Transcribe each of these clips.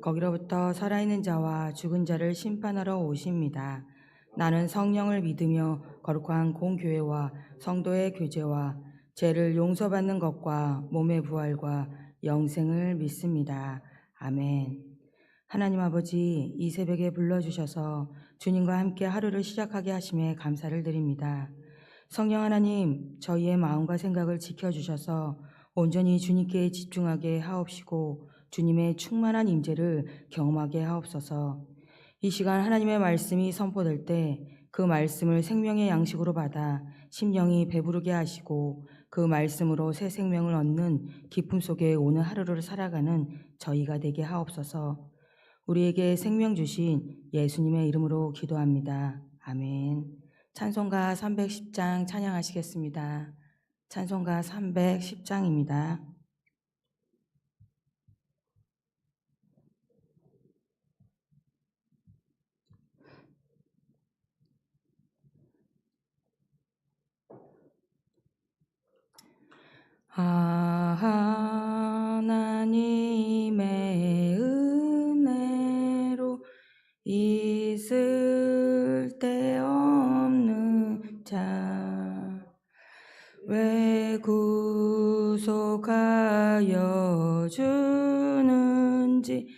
거기로부터 살아있는 자와 죽은 자를 심판하러 오십니다. 나는 성령을 믿으며 거룩한 공교회와 성도의 교제와 죄를 용서받는 것과 몸의 부활과 영생을 믿습니다. 아멘. 하나님 아버지, 이 새벽에 불러주셔서 주님과 함께 하루를 시작하게 하심에 감사를 드립니다. 성령 하나님, 저희의 마음과 생각을 지켜주셔서 온전히 주님께 집중하게 하옵시고 주님의 충만한 임재를 경험하게 하옵소서. 이 시간 하나님의 말씀이 선포될 때 그 말씀을 생명의 양식으로 받아 심령이 배부르게 하시고 그 말씀으로 새 생명을 얻는 기쁨 속에 오늘 하루를 살아가는 저희가 되게 하옵소서. 우리에게 생명 주신 예수님의 이름으로 기도합니다. 아멘. 찬송가 310장 찬양하시겠습니다. 찬송가 310장입니다. 아, 하나님의 은혜로 있을 데 없는 자, 왜 구속하여 주는지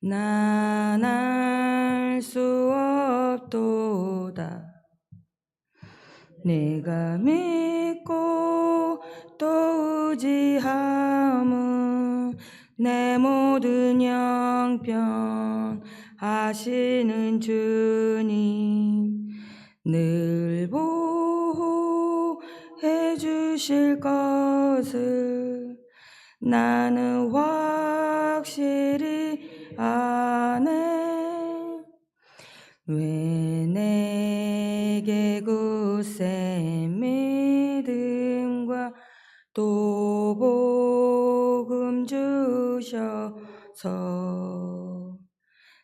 난 알 수 없도다. 내가 믿고 또 의지함은 내 모든 형편 하시는 주님 늘 보호해 주실 것을 나는 확실히 아네. 왜 내게 굳센 주셔서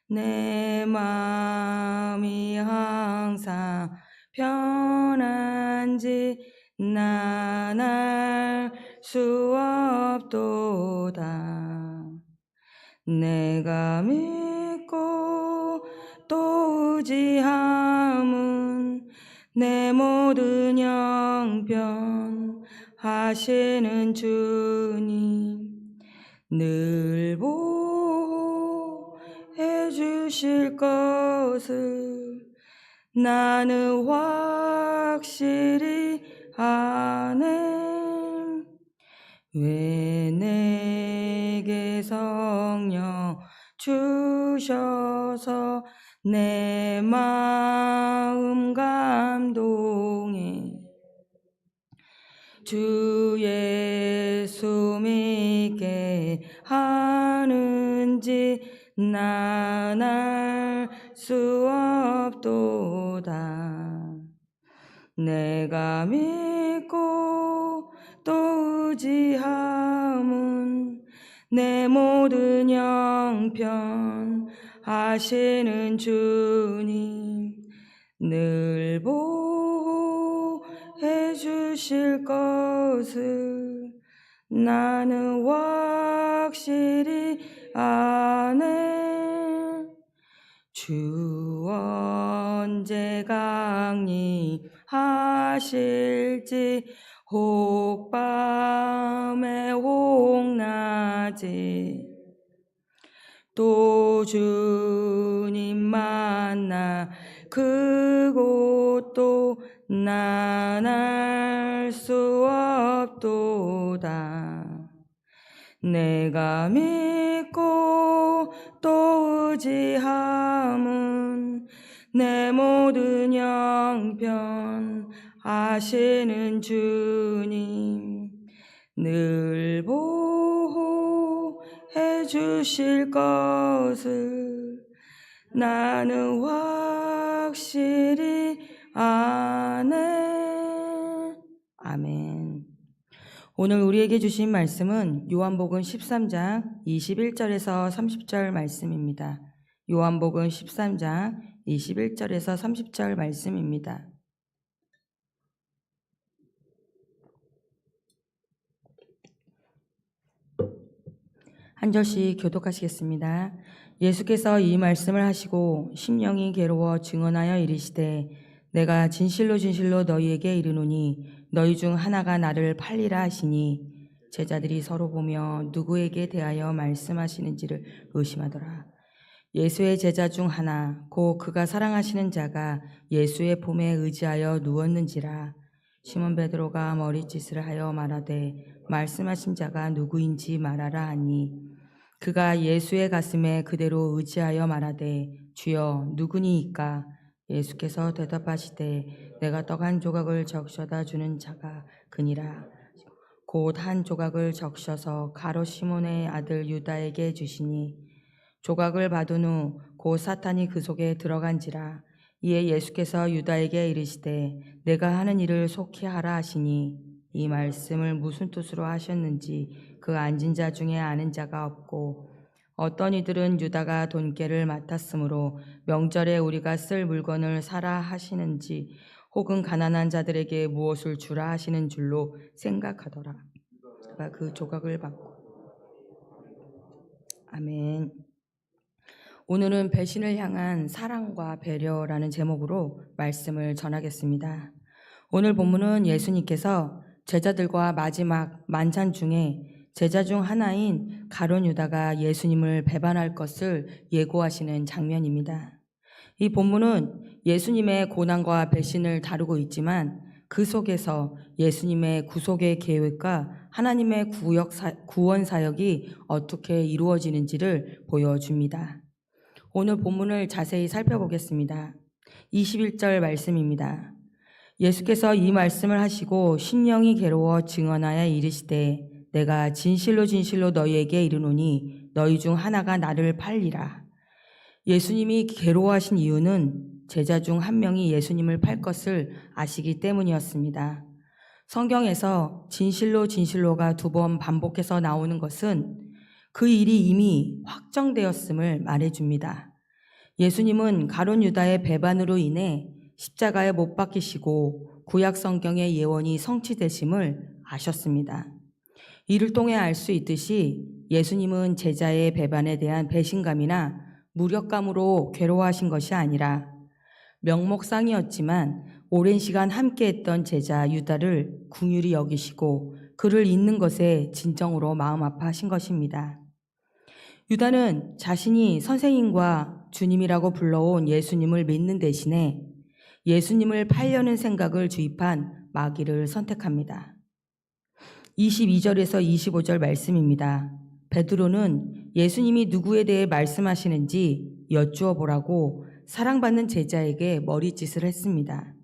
내 마음이 항상 편한지 난알수 없도다. 내가 믿고 또 의지함은 내 모든 형편 하시는 주님 늘 보호해 주실 것을 나는 확실히 아네. 왜 내게 성령 주셔서 내 마음 감동해 주 예수 믿게 하는지 난알 수 없도다. 내가 믿고 또 의지함은 내 모든 형편 하시는 주님 늘 보호해 주실 것을 나는 확실히 아네 주 언제 강림하실지 혹밤에 혹낮에 또 주님 만나 그곳도 난알수 없도다. 내가 믿 고 또 의지함은 내 모든 형편 아시는 주님 늘 보호해 주실 것을 나는 확실히 아네. 아멘 오늘 우리에게 주신 말씀은 요한복음 13장 21절에서 30절 말씀입니다. 요한복음 13장 21절에서 30절 말씀입니다. 한 절씩 교독하시겠습니다. 예수께서 이 말씀을 하시고 심령이 괴로워 증언하여 이르시되 내가 진실로 진실로 너희에게 이르노니 너희 중 하나가 나를 팔리라 하시니 제자들이 서로 보며 누구에게 대하여 말씀하시는지를 의심하더라. 예수의 제자 중 하나 곧 그가 사랑하시는 자가 예수의 품에 의지하여 누웠는지라 시몬 베드로가 머리짓을 하여 말하되 말씀하신 자가 누구인지 말하라 하니 그가 예수의 가슴에 그대로 의지하여 말하되 주여 누구니이까 예수께서 대답하시되 내가 떡 한 조각을 적셔다 주는 자가 그니라. 곧 한 조각을 적셔서 가로 시몬의 아들 유다에게 주시니 조각을 받은 후 곧 사탄이 그 속에 들어간지라. 이에 예수께서 유다에게 이르시되 내가 하는 일을 속히 하라 하시니 이 말씀을 무슨 뜻으로 하셨는지 그 앉은 자 중에 아는 자가 없고 어떤 이들은 유다가 돈깨를 맡았으므로 명절에 우리가 쓸 물건을 사라 하시는지 혹은 가난한 자들에게 무엇을 주라 하시는 줄로 생각하더라. 그가 그 조각을 받고 아멘. 오늘은 배신을 향한 사랑과 배려라는 제목으로 말씀을 전하겠습니다. 오늘 본문은 예수님께서 제자들과 마지막 만찬 중에 제자 중 하나인 가론 유다가 예수님을 배반할 것을 예고하시는 장면입니다. 이 본문은 예수님의 고난과 배신을 다루고 있지만 그 속에서 예수님의 구속의 계획과 하나님의 구역 사, 구원 사역이 어떻게 이루어지는지를 보여줍니다. 오늘 본문을 자세히 살펴보겠습니다. 21절 말씀입니다. 예수께서 이 말씀을 하시고 심령이 괴로워 증언하여 이르시되 내가 진실로 진실로 너희에게 이르노니 너희 중 하나가 나를 팔리라. 예수님이 괴로워하신 이유는 제자 중 한 명이 예수님을 팔 것을 아시기 때문이었습니다. 성경에서 진실로 진실로가 두 번 반복해서 나오는 것은 그 일이 이미 확정되었음을 말해줍니다. 예수님은 가론 유다의 배반으로 인해 십자가에 못 박히시고 구약 성경의 예언이 성취되심을 아셨습니다. 이를 통해 알 수 있듯이 예수님은 제자의 배반에 대한 배신감이나 무력감으로 괴로워하신 것이 아니라 명목상이었지만 오랜 시간 함께했던 제자 유다를 궁휼히 여기시고 그를 잇는 것에 진정으로 마음 아파하신 것입니다. 유다는 자신이 선생님과 주님이라고 불러온 예수님을 믿는 대신에 예수님을 팔려는 생각을 주입한 마귀를 선택합니다. 22절에서 25절 말씀입니다. 베드로는 예수님이 누구에 대해 말씀하시는지 여쭈어 보라고 사랑받는 제자에게 머리짓을 했습니다.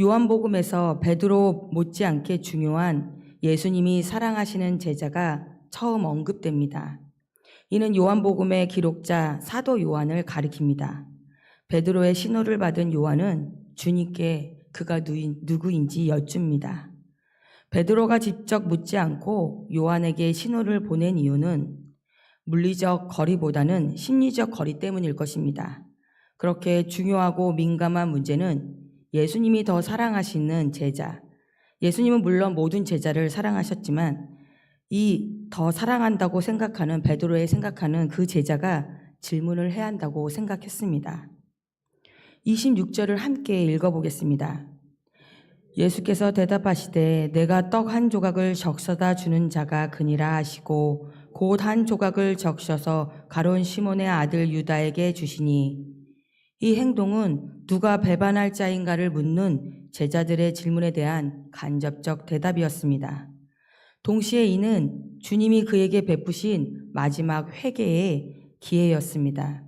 요한복음에서 베드로 못지않게 중요한 예수님이 사랑하시는 제자가 처음 언급됩니다. 이는 요한복음의 기록자 사도 요한을 가리킵니다. 베드로의 신호를 받은 요한은 주님께 그가 누인- 누구인지 여쭙니다. 베드로가 직접 묻지 않고 요한에게 신호를 보낸 이유는 물리적 거리보다는 심리적 거리 때문일 것입니다. 그렇게 중요하고 민감한 문제는 예수님이 더 사랑하시는 제자, 예수님은 물론 모든 제자를 사랑하셨지만 이 더 사랑한다고 생각하는 베드로의 생각하는 그 제자가 질문을 해야 한다고 생각했습니다. 26절을 함께 읽어보겠습니다. 예수께서 대답하시되 내가 떡 한 조각을 적셔다 주는 자가 그니라 하시고 곧 한 조각을 적셔서 가론 시몬의 아들 유다에게 주시니 이 행동은 누가 배반할 자인가를 묻는 제자들의 질문에 대한 간접적 대답이었습니다. 동시에 이는 주님이 그에게 베푸신 마지막 회개의 기회였습니다.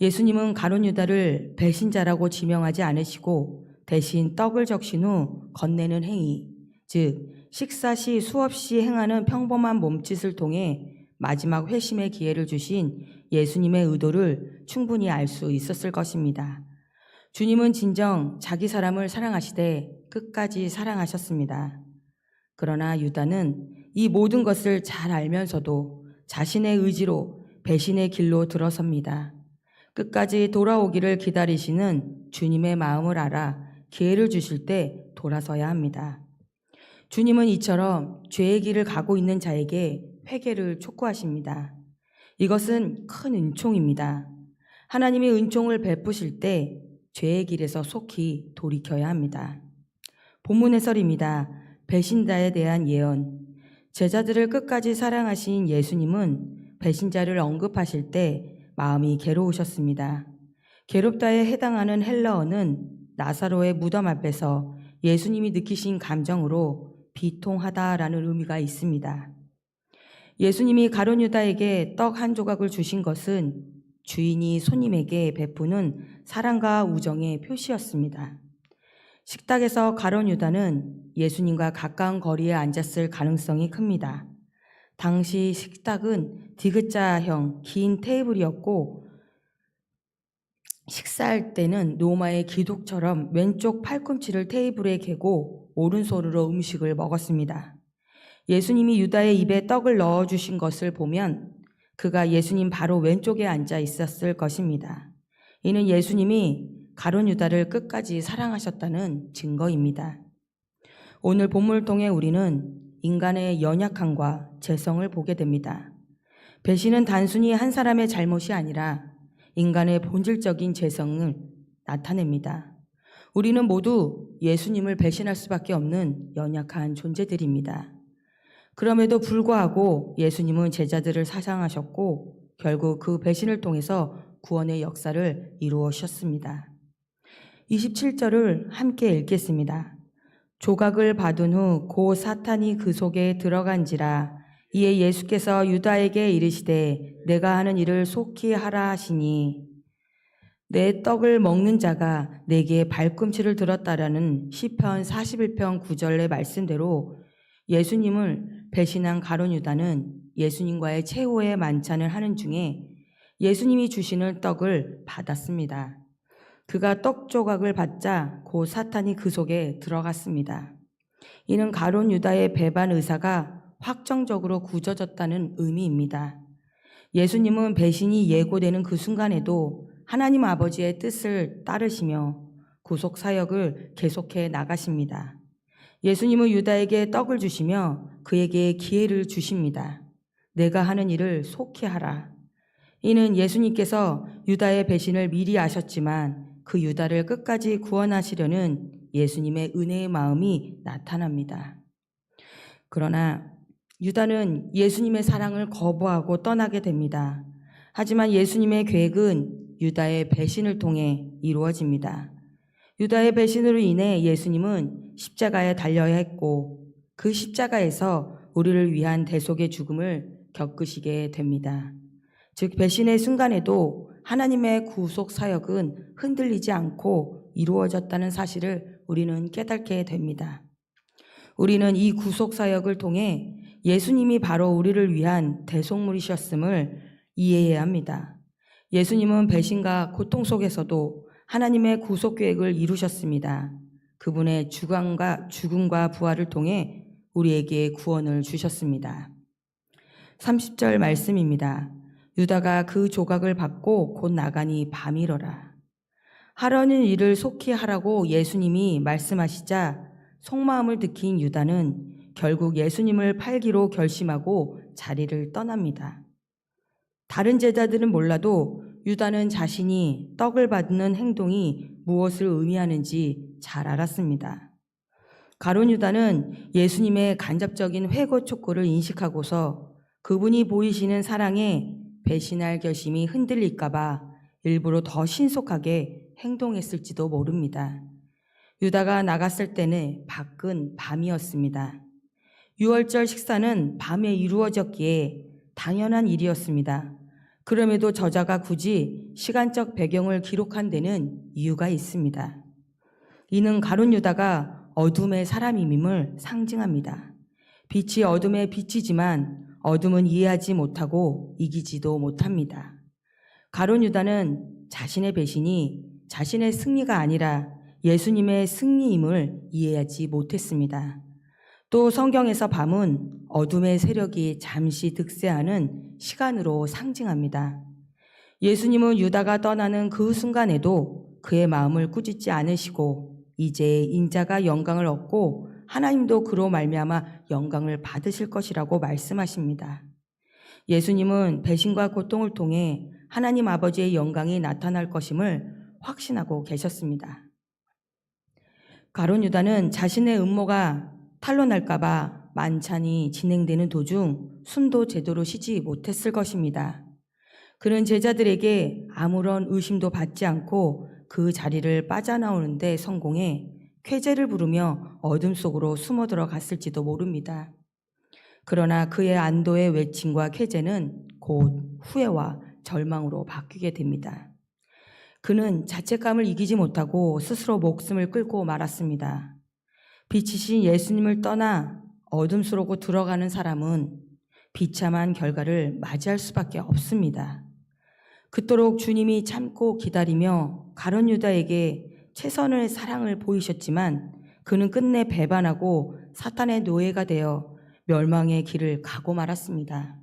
예수님은 가론 유다를 배신자라고 지명하지 않으시고 대신 떡을 적신 후 건네는 행위, 즉 식사 시 수없이 행하는 평범한 몸짓을 통해 마지막 회심의 기회를 주신 예수님의 의도를 충분히 알 수 있었을 것입니다. 주님은 진정 자기 사람을 사랑하시되 끝까지 사랑하셨습니다. 그러나 유다는 이 모든 것을 잘 알면서도 자신의 의지로 배신의 길로 들어섭니다. 끝까지 돌아오기를 기다리시는 주님의 마음을 알아 기회를 주실 때 돌아서야 합니다. 주님은 이처럼 죄의 길을 가고 있는 자에게 회개를 촉구하십니다. 이것은 큰 은총입니다. 하나님이 은총을 베푸실 때 죄의 길에서 속히 돌이켜야 합니다. 본문 해설입니다. 배신자에 대한 예언. 제자들을 끝까지 사랑하신 예수님은 배신자를 언급하실 때 마음이 괴로우셨습니다. 괴롭다에 해당하는 헬라어는 나사로의 무덤 앞에서 예수님이 느끼신 감정으로 비통하다라는 의미가 있습니다. 예수님이 가론 유다에게 떡 한 조각을 주신 것은 주인이 손님에게 베푸는 사랑과 우정의 표시였습니다. 식탁에서 가론 유다는 예수님과 가까운 거리에 앉았을 가능성이 큽니다. 당시 식탁은 디귿자형 긴 테이블이었고 식사할 때는 로마의 기독처럼 왼쪽 팔꿈치를 테이블에 개고 오른손으로 음식을 먹었습니다. 예수님이 유다의 입에 떡을 넣어 주신 것을 보면 그가 예수님 바로 왼쪽에 앉아 있었을 것입니다. 이는 예수님이 가론 유다를 끝까지 사랑하셨다는 증거입니다. 오늘 본문을 통해 우리는 인간의 연약함과 재성을 보게 됩니다. 배신은 단순히 한 사람의 잘못이 아니라 인간의 본질적인 재성을 나타냅니다. 우리는 모두 예수님을 배신할 수밖에 없는 연약한 존재들입니다. 그럼에도 불구하고 예수님은 제자들을 사랑하셨고 결국 그 배신을 통해서 구원의 역사를 이루으셨습니다. 27절을 함께 읽겠습니다. 조각을 받은 후 고 사탄이 그 속에 들어간지라 이에 예수께서 유다에게 이르시되 내가 하는 일을 속히 하라 하시니 내 떡을 먹는 자가 내게 발꿈치를 들었다라는 시편 41편 9절의 말씀대로 예수님을 배신한 가론 유다는 예수님과의 최후의 만찬을 하는 중에 예수님이 주시는 떡을 받았습니다. 그가 떡 조각을 받자 고 사탄이 그 속에 들어갔습니다. 이는 가론 유다의 배반 의사가 확정적으로 굳어졌다는 의미입니다. 예수님은 배신이 예고되는 그 순간에도 하나님 아버지의 뜻을 따르시며 구속 사역을 계속해 나가십니다. 예수님은 유다에게 떡을 주시며 그에게 기회를 주십니다. 내가 하는 일을 속히 하라. 이는 예수님께서 유다의 배신을 미리 아셨지만 그 유다를 끝까지 구원하시려는 예수님의 은혜의 마음이 나타납니다. 그러나 유다는 예수님의 사랑을 거부하고 떠나게 됩니다. 하지만 예수님의 계획은 유다의 배신을 통해 이루어집니다. 유다의 배신으로 인해 예수님은 십자가에 달려야 했고 그 십자가에서 우리를 위한 대속의 죽음을 겪으시게 됩니다. 즉 배신의 순간에도 하나님의 구속 사역은 흔들리지 않고 이루어졌다는 사실을 우리는 깨닫게 됩니다. 우리는 이 구속 사역을 통해 예수님이 바로 우리를 위한 대속물이셨음을 이해해야 합니다. 예수님은 배신과 고통 속에서도 하나님의 구속 계획을 이루셨습니다. 그분의 죽음과 죽음과 부활을 통해 우리에게 구원을 주셨습니다. 30절 말씀입니다. 유다가 그 조각을 받고 곧 나가니 밤이러라. 하려는 일을 속히 하라고 예수님이 말씀하시자 속마음을 느낀 유다는 결국 예수님을 팔기로 결심하고 자리를 떠납니다. 다른 제자들은 몰라도 유다는 자신이 떡을 받는 행동이 무엇을 의미하는지 잘 알았습니다. 가론 유다는 예수님의 간접적인 회고 촉구를 인식하고서 그분이 보이시는 사랑에 배신할 결심이 흔들릴까봐 일부러 더 신속하게 행동했을지도 모릅니다. 유다가 나갔을 때는 밖은 밤이었습니다. 유월절 식사는 밤에 이루어졌기에 당연한 일이었습니다. 그럼에도 저자가 굳이 시간적 배경을 기록한 데는 이유가 있습니다. 이는 가론 유다가 어둠의 사람임임을 상징합니다. 빛이 어둠에 비치지만 어둠은 이해하지 못하고 이기지도 못합니다. 가론 유다는 자신의 배신이 자신의 승리가 아니라 예수님의 승리임을 이해하지 못했습니다. 또 성경에서 밤은 어둠의 세력이 잠시 득세하는 시간으로 상징합니다. 예수님은 유다가 떠나는 그 순간에도 그의 마음을 꾸짖지 않으시고 이제 인자가 영광을 얻고 하나님도 그로 말미암아 영광을 받으실 것이라고 말씀하십니다. 예수님은 배신과 고통을 통해 하나님 아버지의 영광이 나타날 것임을 확신하고 계셨습니다. 가론 유다는 자신의 음모가 탄로날까봐 만찬이 진행되는 도중 숨도 제대로 쉬지 못했을 것입니다. 그는 제자들에게 아무런 의심도 받지 않고 그 자리를 빠져나오는데 성공해 쾌제를 부르며 어둠 속으로 숨어 들어갔을지도 모릅니다. 그러나 그의 안도의 외침과 쾌제는 곧 후회와 절망으로 바뀌게 됩니다. 그는 자책감을 이기지 못하고 스스로 목숨을 끊고 말았습니다. 빛이신 예수님을 떠나 어둠 속으로 들어가는 사람은 비참한 결과를 맞이할 수밖에 없습니다. 그토록 주님이 참고 기다리며 가론 유다에게 최선의 사랑을 보이셨지만 그는 끝내 배반하고 사탄의 노예가 되어 멸망의 길을 가고 말았습니다.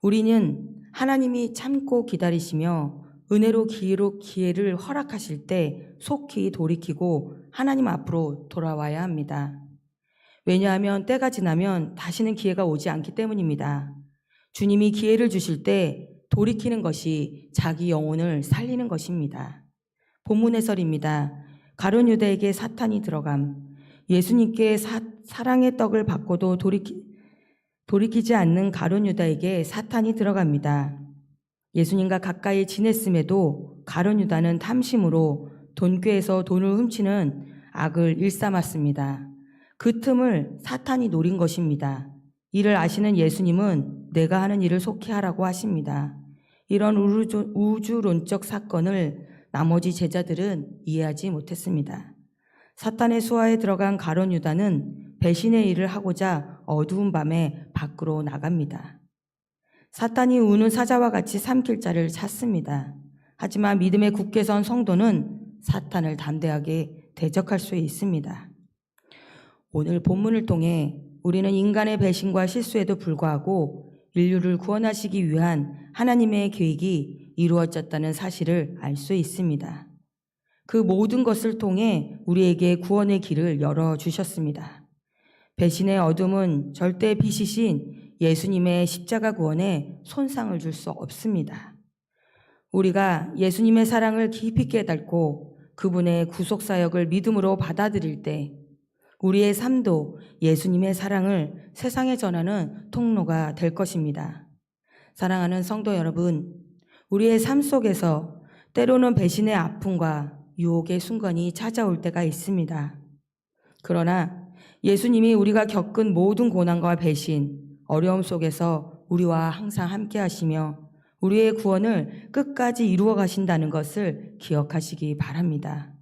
우리는 하나님이 참고 기다리시며 은혜로 기회로 기회를 허락하실 때 속히 돌이키고 하나님 앞으로 돌아와야 합니다. 왜냐하면 때가 지나면 다시는 기회가 오지 않기 때문입니다. 주님이 기회를 주실 때 돌이키는 것이 자기 영혼을 살리는 것입니다. 본문 해설입니다. 가론 유다에게 사탄이 들어감. 예수님께 사, 사랑의 떡을 받고도 돌이키, 돌이키지 않는 가론 유다에게 사탄이 들어갑니다. 예수님과 가까이 지냈음에도 가론 유다는 탐심으로 돈꾀에서 돈을 훔치는 악을 일삼았습니다. 그 틈을 사탄이 노린 것입니다. 이를 아시는 예수님은 내가 하는 일을 속히 하라고 하십니다. 이런 우주, 우주론적 사건을 나머지 제자들은 이해하지 못했습니다. 사탄의 수하에 들어간 가론 유다는 배신의 일을 하고자 어두운 밤에 밖으로 나갑니다. 사탄이 우는 사자와 같이 삼킬 자를 찾습니다. 하지만 믿음의 굳게 선 성도는 사탄을 담대하게 대적할 수 있습니다. 오늘 본문을 통해 우리는 인간의 배신과 실수에도 불구하고 인류를 구원하시기 위한 하나님의 계획이 이루어졌다는 사실을 알 수 있습니다. 그 모든 것을 통해 우리에게 구원의 길을 열어주셨습니다. 배신의 어둠은 절대 빛이신 예수님의 십자가 구원에 손상을 줄 수 없습니다. 우리가 예수님의 사랑을 깊이 깨닫고 그분의 구속사역을 믿음으로 받아들일 때 우리의 삶도 예수님의 사랑을 세상에 전하는 통로가 될 것입니다. 사랑하는 성도 여러분, 우리의 삶 속에서 때로는 배신의 아픔과 유혹의 순간이 찾아올 때가 있습니다. 그러나 예수님이 우리가 겪은 모든 고난과 배신, 어려움 속에서 우리와 항상 함께 하시며 우리의 구원을 끝까지 이루어 가신다는 것을 기억하시기 바랍니다.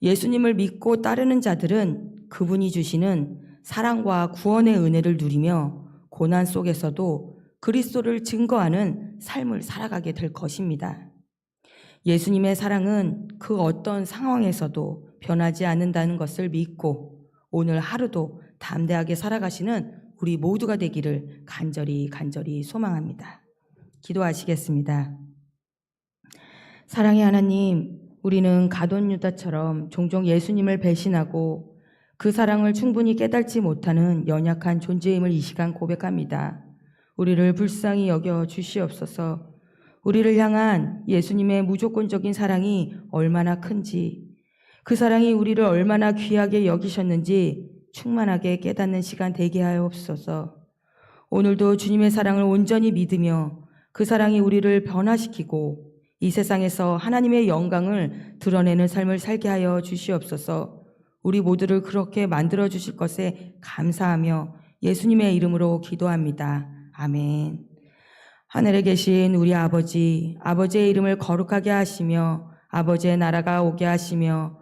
예수님을 믿고 따르는 자들은 그분이 주시는 사랑과 구원의 은혜를 누리며 고난 속에서도 그리스도를 증거하는 삶을 살아가게 될 것입니다. 예수님의 사랑은 그 어떤 상황에서도 변하지 않는다는 것을 믿고 오늘 하루도 담대하게 살아가시는 우리 모두가 되기를 간절히 간절히 소망합니다. 기도하시겠습니다. 사랑의 하나님, 우리는 가룟 유다처럼 종종 예수님을 배신하고 그 사랑을 충분히 깨닫지 못하는 연약한 존재임을 이 시간 고백합니다. 우리를 불쌍히 여겨 주시옵소서. 우리를 향한 예수님의 무조건적인 사랑이 얼마나 큰지, 그 사랑이 우리를 얼마나 귀하게 여기셨는지 충만하게 깨닫는 시간 되게 하옵소서. 오늘도 주님의 사랑을 온전히 믿으며 그 사랑이 우리를 변화시키고 이 세상에서 하나님의 영광을 드러내는 삶을 살게 하여 주시옵소서. 우리 모두를 그렇게 만들어 주실 것에 감사하며 예수님의 이름으로 기도합니다. 아멘. 하늘에 계신 우리 아버지, 아버지의 이름을 거룩하게 하시며 아버지의 나라가 오게 하시며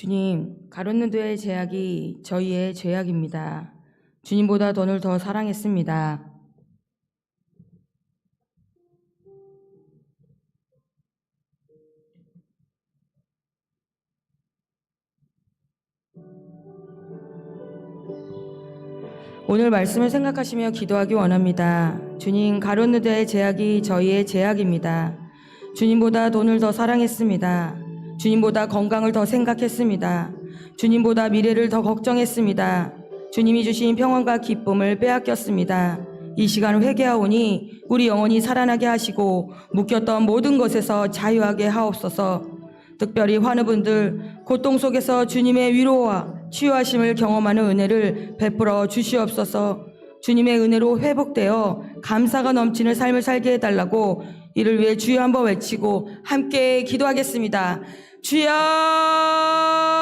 주님, 가룟느도의 제약이 저희의 제약입니다. 주님보다 돈을 더 사랑했습니다. 오늘 말씀을 생각하시며 기도하기 원합니다. 주님, 가롯느대의 제약이 저희의 제약입니다. 주님보다 돈을 더 사랑했습니다. 주님보다 건강을 더 생각했습니다. 주님보다 미래를 더 걱정했습니다. 주님이 주신 평안과 기쁨을 빼앗겼습니다. 이 시간을 회개하오니 우리 영혼이 살아나게 하시고 묶였던 모든 것에서 자유하게 하옵소서. 특별히 환우분들 고통 속에서 주님의 위로와 치유하심을 경험하는 은혜를 베풀어 주시옵소서. 주님의 은혜로 회복되어 감사가 넘치는 삶을 살게 해달라고 이를 위해 주여 한번 외치고 함께 기도하겠습니다. 주여.